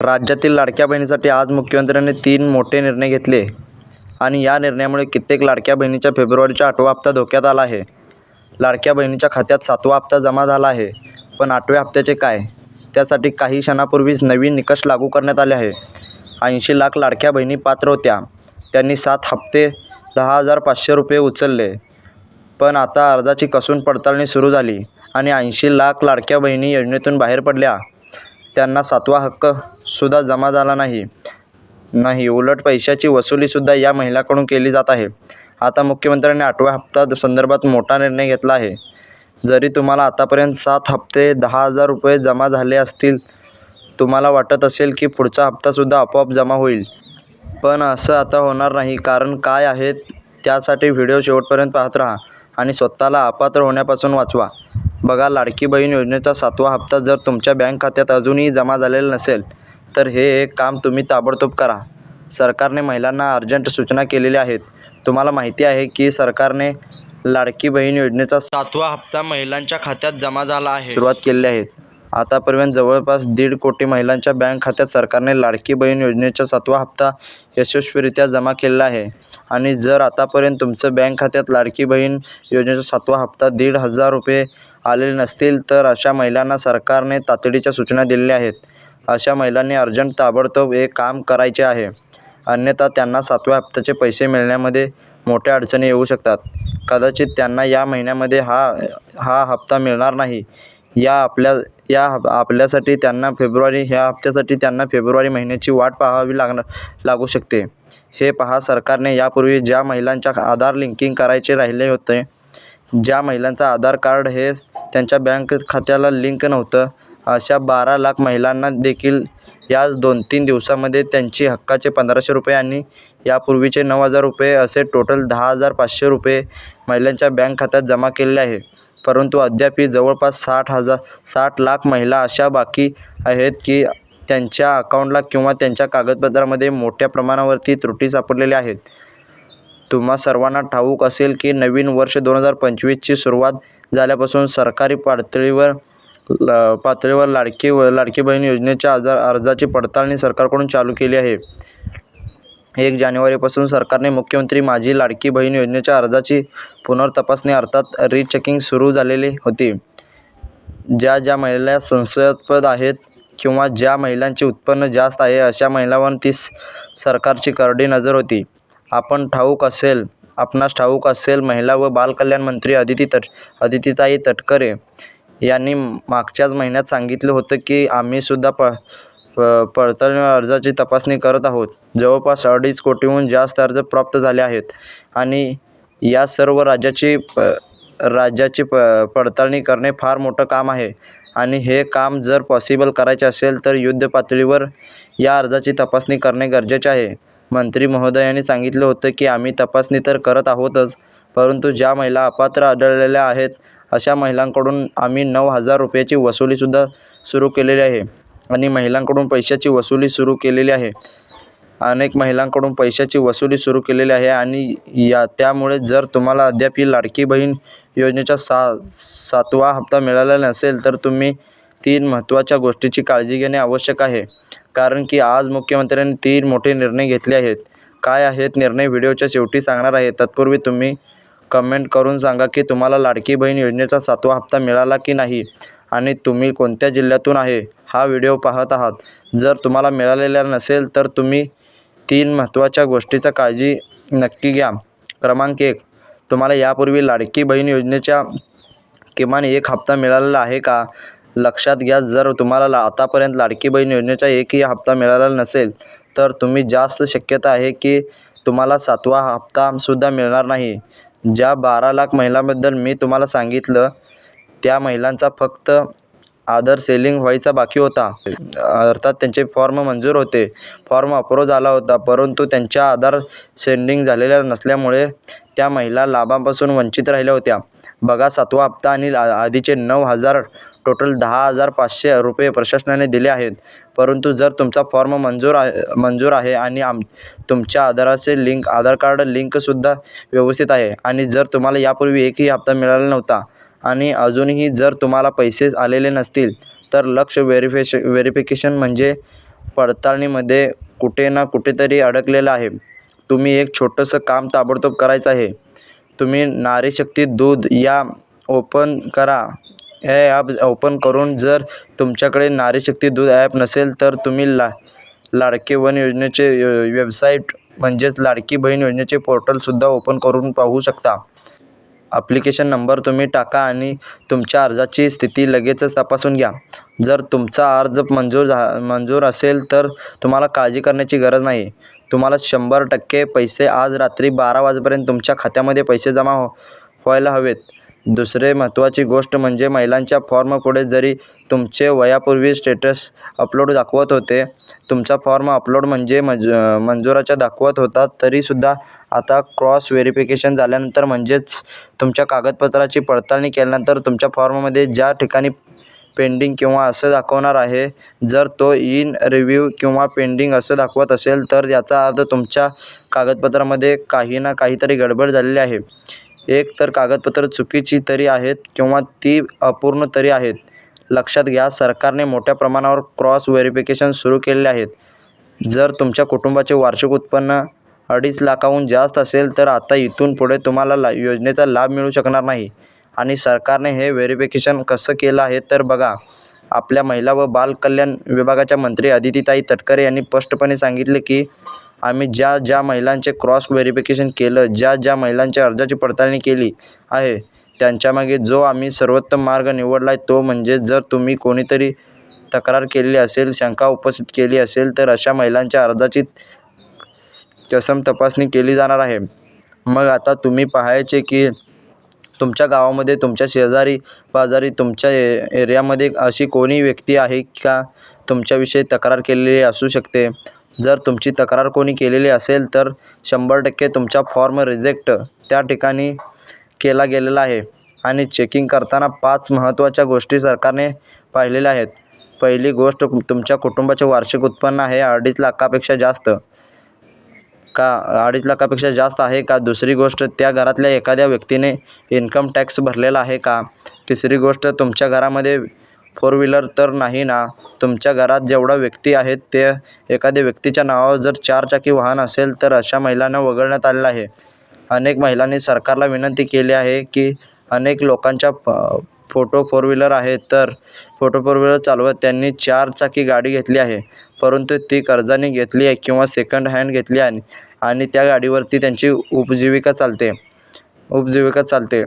राज्यातील लाडक्या बहिणीसाठी आज मुख्यमंत्र्यांनी तीन मोठे निर्णय घेतले आणि या निर्णयामुळे कित्येक लाडक्या बहिणीच्या फेब्रुवारीचा आठवा हप्ता धोक्यात आला आहे. लाडक्या बहिणीच्या खात्यात सातवा हप्ता जमा झाला आहे पण आठव्या हप्त्याचे काय? त्यासाठी काही क्षणापूर्वीच नवीन निकष लागू करण्यात आले आहे. ऐंशी लाख लाडक्या बहिणी पात्र होत्या. त्यांनी सात हप्ते दहा हजार पाचशे रुपये उचलले. पण आता अर्जाची कसून पडताळणी सुरू झाली आणि ऐंशी लाख लाडक्या बहिणी योजनेतून बाहेर पडल्या. त्यांना सातवा हक्कसुद्धा जमा झाला नाही. नाही उलट पैशाची वसुलीसुद्धा या महिलाकडून केली जात आहे. आता मुख्यमंत्र्यांनी आठव्या हप्ता संदर्भात मोठा निर्णय घेतला आहे. जरी तुम्हाला आतापर्यंत सात हप्ते दहा हजार रुपये जमा झाले असतील तुम्हाला वाटत असेल की पुढचा हप्तासुद्धा आपोआप जमा होईल. पण असं आता होणार नाही कारण काय आहे त्यासाठी व्हिडिओ शेवटपर्यंत पाहत राहा आणि स्वतःला अपात्र होण्यापासून वाचवा. बघा लाडकी बहीण योजनेचा सातवा हप्ता जर तुमच्या बँक खात्यात अजूनही जमा झालेला नसेल तर हे एक काम तुम्ही ताबडतोब करा. सरकारने महिलांना अर्जंट सूचना केलेल्या आहेत. तुम्हाला माहिती आहे की सरकारने लाडकी बहीण योजनेचा सातवा हप्ता महिलांच्या खात्यात जमा झाला आहे. सुरुवात केलेली आहे. आतापर्यंत जवळपास दीड कोटी महिलांच्या बँक खात्यात सरकारने लाडकी बहीण योजनेचा सातवा हप्ता यशस्वीरित्या जमा केलेला आहे. आणि जर आतापर्यंत तुमचं बँक खात्यात लाडकी बहीण योजनेचा सातवा हप्ता दीड हजार रुपये आलेले नसतील तर अशा महिलांना सरकारने तातडीच्या सूचना दिलेल्या आहेत. अशा महिलांनी अर्जंट ताबडतोब एक काम करायचे आहे. अन्यथा त्यांना सातव्या हप्त्याचे पैसे मिळण्यामध्ये मोठ्या अडचणी येऊ शकतात. कदाचित त्यांना या महिन्यामध्ये हा हा हप्ता मिळणार नाही. या आपल्या या आपल्यासाठी त्यांना फेब्रुवारी ह्या हप्त्यासाठी त्यांना फेब्रुवारी महिन्याची वाट पाहावी लागणार लागू शकते. हे पहा सरकारने यापूर्वी ज्या महिलांच्या आधार लिंकिंग करायचे राहिले होते ज्या महिलांचं आधार कार्ड हे त्यांच्या बँक खात्याला लिंक नव्हतं अशा बारा लाख महिलांना देखील याच दोन तीन दिवसामध्ये त्यांची हक्काचे पंधराशे रुपये आणि यापूर्वीचे नऊ हजार रुपये असे टोटल दहा हजार पाचशे रुपये महिलांच्या बँक खात्यात जमा केलेले आहे. परंतु अद्यापही जवळपास साठ हजार साठ लाख महिला अशा बाकी आहेत की त्यांच्या अकाउंटला किंवा त्यांच्या कागदपत्रामध्ये मोठ्या प्रमाणावरती त्रुटी सापडलेल्या आहेत. तुम्हा सर्वांना ठाऊक असेल की नवीन वर्ष दोन हजार पंचवीसची सुरुवात झाल्यापासून सरकारी पातळीवर ल पातळीवर लाडकी व लाडकी बहीण योजनेच्या आजार अर्जाची पडताळणी सरकारकडून चालू केली आहे. एक जानेवारीपासून सरकारने मुख्यमंत्री माझी लाडकी बहीण योजनेच्या अर्जाची पुनर्तपासणी अर्थात रीचेकिंग सुरू झालेली होती. ज्या ज्या महिला संशयास्पद आहेत किंवा ज्या महिलांचे उत्पन्न जास्त आहे अशा महिलांवर ती सरकारची करडी नजर होती. आपण ठाऊक असेल आपणास ठाऊक असेल महिला व बालकल्याण मंत्री अदिती तट अदितीताई तटकरे यांनी मागच्याच महिन्यात सांगितलं होतं की आम्हीसुद्धा प प- पडताळणी अर्जाची तपासणी करत आहोत. जवळपास अडीच कोटीहून जास्त अर्ज प्राप्त झाले आहेत आणि या सर्व राज्याची प राज्याची प पडताळणी करणे फार मोठं काम आहे आणि हे काम जर पॉसिबल करायचे असेल तर युद्ध पातळीवर या अर्जाची तपासणी करणे गरजेचे आहे. मंत्री महोदयांनी सांगितलं होतं की आम्ही तपासणी तर करत आहोतच परंतु ज्या महिला अपात्र आढळलेल्या आहेत अशा महिलांकडून आम्ही नऊ हजार रुपयाची वसुलीसुद्धा सुरू केलेली आहे आणि महिलांकडून पैशाची वसुली सुरू केलेली आहे. अनेक महिलांकडून पैशाची वसुली सुरू केलेली आहे आणि या त्यामुळे जर तुम्हाला अद्याप ही लाडकी बहीण योजनेचा सा सातवा हप्ता मिळालेला नसेल तर तुम्ही तीन महत्त्वाच्या गोष्टीची काळजी घेणे आवश्यक आहे. कारण की आज मुख्यमंत्र्यांनी तीन मोठे निर्णय घेतले आहेत. काय आहेत निर्णय व्हिडिओच्या शेवटी सांगणार आहे. तत्पूर्वी तुम्ही कमेंट करून सांगा की तुम्हाला लाडकी बहीण योजनेचा सातवा हप्ता मिळाला की नाही आणि तुम्ही कोणत्या जिल्ह्यातून आहे हा व्हिडिओ पाहत आहात. जर तुम्हाला मिळालेला नसेल तर तुम्ही तीन महत्त्वाच्या गोष्टीचा काळजी नक्की घ्या. क्रमांक एक तुम्हाला यापूर्वी लाडकी बहीण योजनेच्या किमान एक हप्ता मिळालेला आहे का? लक्षात घ्या जर तुम्हाला ला आतापर्यंत लाडकी बहीण योजनेचा एकही हप्ता मिळाला नसेल तर तुम्ही जास्त शक्यता आहे की तुम्हाला सातवा हप्तासुद्धा मिळणार नाही. ज्या बारा लाख महिलांबद्दल मी तुम्हाला सांगितलं त्या महिलांचा फक्त आदर सेलिंग व्हायचा बाकी होता. अर्थात त्यांचे फॉर्म मंजूर होते. फॉर्म अप्रूव्ह झाला होता परंतु त्यांच्या आधार सेंडिंग झालेल्या नसल्यामुळे त्या महिला लाभांपासून वंचित राहिल्या होत्या. बघा सातवा हप्ता आणि आधीचे नऊ हजार टोटल दहा हजार पाचशे रुपये प्रशासनाने दिले आहेत. परंतु जर तुमचा फॉर्म मंजूर आहे मंजूर आहे आणि आम तुमच्या आधाराचे लिंक आधार कार्ड लिंकसुद्धा व्यवस्थित आहे आणि जर तुम्हाला यापूर्वी एकही हप्ता मिळाला नव्हता आणि अजूनही जर तुम्हाला पैसे आलेले नसतील तर लक्ष व्हेरिफिश व्हेरिफिकेशन म्हणजे पडताळणीमध्ये कुठे ना कुठेतरी अडकलेलं आहे. तुम्ही एक छोटंसं काम ताबडतोब करायचं आहे. तुम्ही नारीशक्ती दूध या ओपन करा. हे ॲप ओपन करून जर तुमच्याकडे नारीशक्ती दूध ॲप नसेल तर तुम्ही ला लाडके वन योजनेचे वेबसाईट म्हणजेच लाडकी बहीण योजनेचे पोर्टलसुद्धा ओपन करून पाहू शकता. ॲप्लिकेशन नंबर तुम्ही टाका आणि तुमच्या अर्जाची स्थिती लगेचच तपासून घ्या. जर तुमचा अर्ज मंजूर झा मंजूर असेल तर तुम्हाला काळजी करण्याची गरज नाही. तुम्हाला शंभर टक्के पैसे आज रात्री बारा वाजेपर्यंत तुमच्या खात्यामध्ये पैसे जमा हो व्हायला हवेत. दुसरे महत्त्वाची गोष्ट म्हणजे महिलांच्या फॉर्मपुढे जरी तुमचे वयापूर्वी स्टेटस अपलोड दाखवत होते तुमचा फॉर्म अपलोड म्हणजे मंज मंजुराच्या दाखवत होता तरीसुद्धा आता क्रॉस व्हेरिफिकेशन झाल्यानंतर म्हणजेच तुमच्या कागदपत्राची पडताळणी केल्यानंतर तुमच्या फॉर्ममध्ये ज्या ठिकाणी पेंडिंग किंवा असं दाखवणार आहे जर तो इन रिव्ह्यू किंवा पेंडिंग असं दाखवत असेल तर याचा अर्थ तुमच्या कागदपत्रामध्ये काही ना काहीतरी गडबड झालेली आहे. एक तर कागदपत्र चुकीची तरी आहेत किंवा ती अपूर्ण तरी आहेत. लक्षात घ्या सरकारने मोठ्या प्रमाणावर क्रॉस व्हेरिफिकेशन सुरू केलेले आहेत. जर तुमच्या कुटुंबाचे वार्षिक उत्पन्न अडीच लाखाहून जास्त असेल तर आता इथून पुढे तुम्हाला ला योजनेचा लाभ मिळू शकणार नाही. आणि सरकारने हे व्हेरिफिकेशन कसं केलं आहे तर बघा आपल्या महिला व बालकल्याण विभागाच्या मंत्री अदितीताई तटकरे यांनी स्पष्टपणे सांगितले की आम्ही ज्या ज्या महिलांचे क्रॉस व्हेरिफिकेशन केलं ज्या ज्या महिलांच्या अर्जाची पडताळणी केली आहे त्यांच्यामागे जो आम्ही सर्वोत्तम मार्ग निवडला आहे तो म्हणजे जर तुम्ही कोणीतरी तक्रार केलेली असेल शंका उपस्थित केली असेल तर अशा महिलांच्या अर्जाची कसम तपासणी केली जाणार आहे. मग आता तुम्ही पाहायचे की तुमच्या गावामध्ये तुमच्या शेजारी पाजारी तुमच्या ए एरियामध्ये अशी कोणी व्यक्ती आहे का? तुमच्याविषयी तक्रार केलेली असू शकते. जर तुमची तक्रार कोणी केलेली असेल तर शंभर टक्के तुमचा फॉर्म रिजेक्ट त्या ठिकाणी केला गेलेला आहे. आणि चेकिंग करताना पाच महत्त्वाच्या गोष्टी सरकारने पाहिलेल्या आहेत. पहिली गोष्ट तुमच्या कुटुंबाचे वार्षिक उत्पन्न आहे अडीच लाखापेक्षा जास्त. का अडीच लाखापेक्षा जास्त आहे का? दुसरी गोष्ट त्या घरातल्या एखाद्या व्यक्तीने इन्कम टॅक्स भरलेला आहे का? तिसरी गोष्ट तुमच्या घरामध्ये फोर व्हीलर तर नाही ना. तुमच्या घरात जेवढा व्यक्ती आहेत ते एखाद्या व्यक्तीच्या नावावर जर चारचाकी वाहन असेल तर अशा महिलांना वगळण्यात आलेलं आहे. अनेक महिलांनी सरकारला विनंती केली आहे की अनेक लोकांच्या प फोटो फोर व्हीलर आहे तर फोटो फोर व्हीलर चालवत त्यांनी चारचाकी गाडी घेतली आहे. परंतु ती कर्जाने घेतली आहे किंवा सेकंड हँड घेतली आहे आणि त्या गाडीवरती त्यांची उपजीविका चालते. उपजीविका चालते.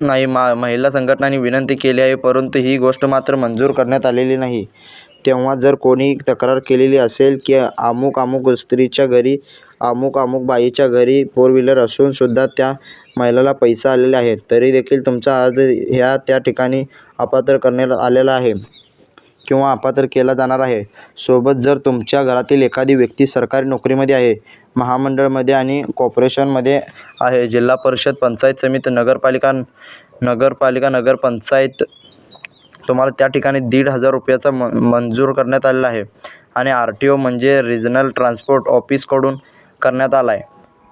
नाही मा महिला संघटनांनी विनंती केली आहे परंतु ही गोष्ट मात्र मंजूर करण्यात आलेली नाही. तेव्हा जर कोणी तक्रार केलेली असेल की अमुक अमुक स्त्रीच्या घरी अमुक अमुक बाईच्या घरी फोर व्हीलर असूनसुद्धा त्या महिलेला पैसा आलेला आहे तरी देखील तुमचा अर्ज ह्या त्या ठिकाणी अपात्र करण्यात आलेला आहे. किंवा अपात्र केला जाणार आहे. सोबत जर तुमच्या घरातील एखादी व्यक्ती सरकारी नोकरीमध्ये आहे महामंडळमध्ये आणि कॉर्पोरेशनमध्ये आहे जिल्हा परिषद पंचायत समिती नगरपालिका नगरपालिका नगरपंचायत तुम्हाला त्या ठिकाणी दीड हजार रुपयाचा म मंजूर करण्यात आलेला आहे. आणि आर टी ओ म्हणजे रिजनल ट्रान्सपोर्ट ऑफिसकडून करण्यात आला आहे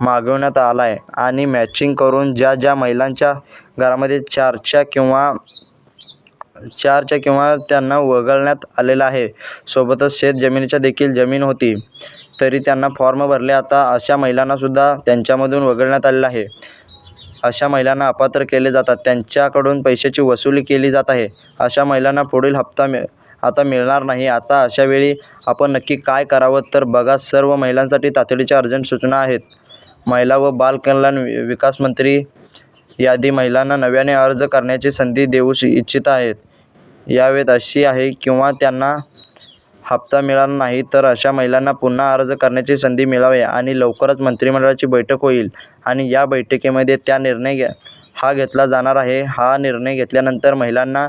मागवण्यात आला आहे आणि मॅचिंग करून ज्या ज्या महिलांच्या घरामध्ये चारच्या किंवा चारच्या किंवा त्यांना वगळण्यात आलेलं आहे. सोबतच शेत जमिनीच्या देखील जमीन होती. तरी त्यांना फॉर्म भरले. आता अशा महिलांनासुद्धा त्यांच्यामधून वगळण्यात आलेलं आहे. अशा महिलांना अपात्र केले जातात. त्यांच्याकडून पैशाची वसुली केली जात आहे. अशा महिलांना पुढील हप्ता मिळ आता मिळणार नाही. आता अशावेळी आपण नक्की काय करावं? तर बघा सर्व महिलांसाठी तातडीच्या अर्जंट सूचना आहेत. महिला व बालकल्याण विकास मंत्री यादी महिलांना नव्याने अर्ज करण्याची संधी देऊ इच्छित आहेत. यावेत अशी आहे किंवा त्यांना हप्ता मिळाला नाही तर अशा महिलांना पुन्हा अर्ज करण्याची संधी मिळावी आणि लवकरच मंत्रिमंडळाची बैठक होईल आणि या बैठकीमध्ये त्या निर्णय घ्या हा घेतला जाणार आहे. हा निर्णय घेतल्यानंतर महिलांना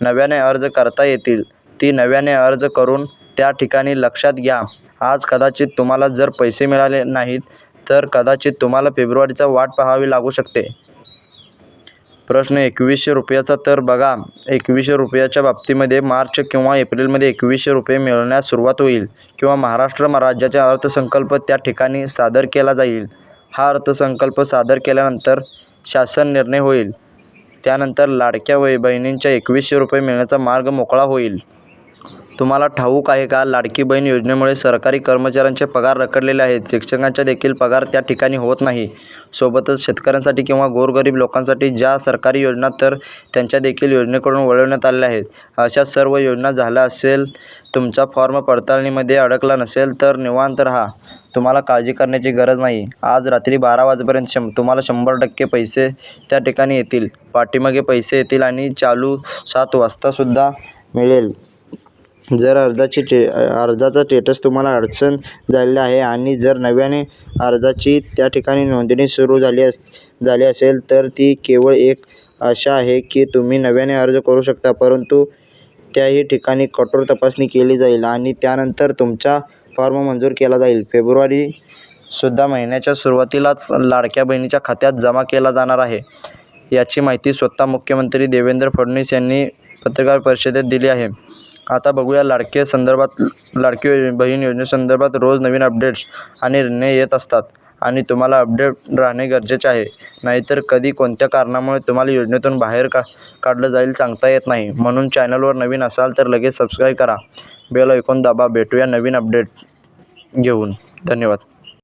नव्याने अर्ज करता येतील. ती नव्याने अर्ज करून त्या ठिकाणी लक्षात घ्या. आज कदाचित तुम्हाला जर पैसे मिळाले नाहीत तर कदाचित तुम्हाला फेब्रुवारीचा वाट पाहावी लागू शकते. प्रश्न एकवीसशे रुपयाचा तर बघा एकवीसशे रुपयाच्या बाबतीमध्ये मार्च किंवा एप्रिलमध्ये एकवीसशे रुपये मिळण्यास सुरुवात होईल किंवा महाराष्ट्र राज्याचा अर्थसंकल्प त्या ठिकाणी सादर केला जाईल. हा अर्थसंकल्प सादर केल्यानंतर शासन निर्णय होईल. त्यानंतर लाडक्या वै बहिणींच्या एकवीसशे रुपये मिळण्याचा मार्ग मोकळा होईल. तुम्हाला ठाऊक आहे का? लाडकी बहीण योजनेमुळे सरकारी कर्मचाऱ्यांचे पगार रखडलेले आहेत. शिक्षकांचा देखील पगार त्या ठिकाणी होत नाही. सोबतच शेतकऱ्यांसाठी किंवा गोरगरीब लोकांसाठी ज्या सरकारी योजना तर त्यांच्या देखील योजनेकडून वळवण्यात आलेल्या आहेत. अशा सर्व योजना झाल्या असेल तुमचा फॉर्म पडताळणीमध्ये अडकला नसेल तर निवांत राहा. तुम्हाला काळजी करण्याची गरज नाही. आज रात्री बारा वाजेपर्यंत शं तुम्हाला शंभर टक्के पैसे त्या ठिकाणी येतील. पाठीमागे पैसे येतील आणि चालू सात वाजतासुद्धा मिळेल. जर अर्जाची टे अर्जाचा स्टेटस तुम्हाला अडचण झालेला आहे आणि जर नव्याने अर्जाची त्या ठिकाणी नोंदणी सुरू झाली अस झाली असेल तर ती केवळ एक आशा आहे की तुम्ही नव्याने अर्ज करू शकता परंतु त्याही ठिकाणी कठोर तपासणी केली जाईल आणि त्यानंतर तुमचा फॉर्म मंजूर केला जाईल. फेब्रुवारी सुद्धा महिन्याच्या सुरुवातीलाच लाडक्या बहिणीच्या खात्यात जमा केला जाणार आहे. याची माहिती स्वतः मुख्यमंत्री देवेंद्र फडणवीस यांनी पत्रकार परिषदेत दिली आहे. आता बघूया लाडके संदर्भात लाडकी बहीण योजनेसंदर्भात रोज नवीन अपडेट्स आणि निर्णय येत असतात. आणि तुम्हाला अपडेट राहणे गरजेचे आहे. नाहीतर कधी कोणत्या कारणामुळे तुम्हाला योजनेतून बाहेर का काढलं जाईल सांगता येत नाही. म्हणून चॅनलवर नवीन असाल तर लगेच सबस्क्राईब करा. बेल ऐकून दाबा. भेटूया नवीन अपडेट घेऊन. धन्यवाद.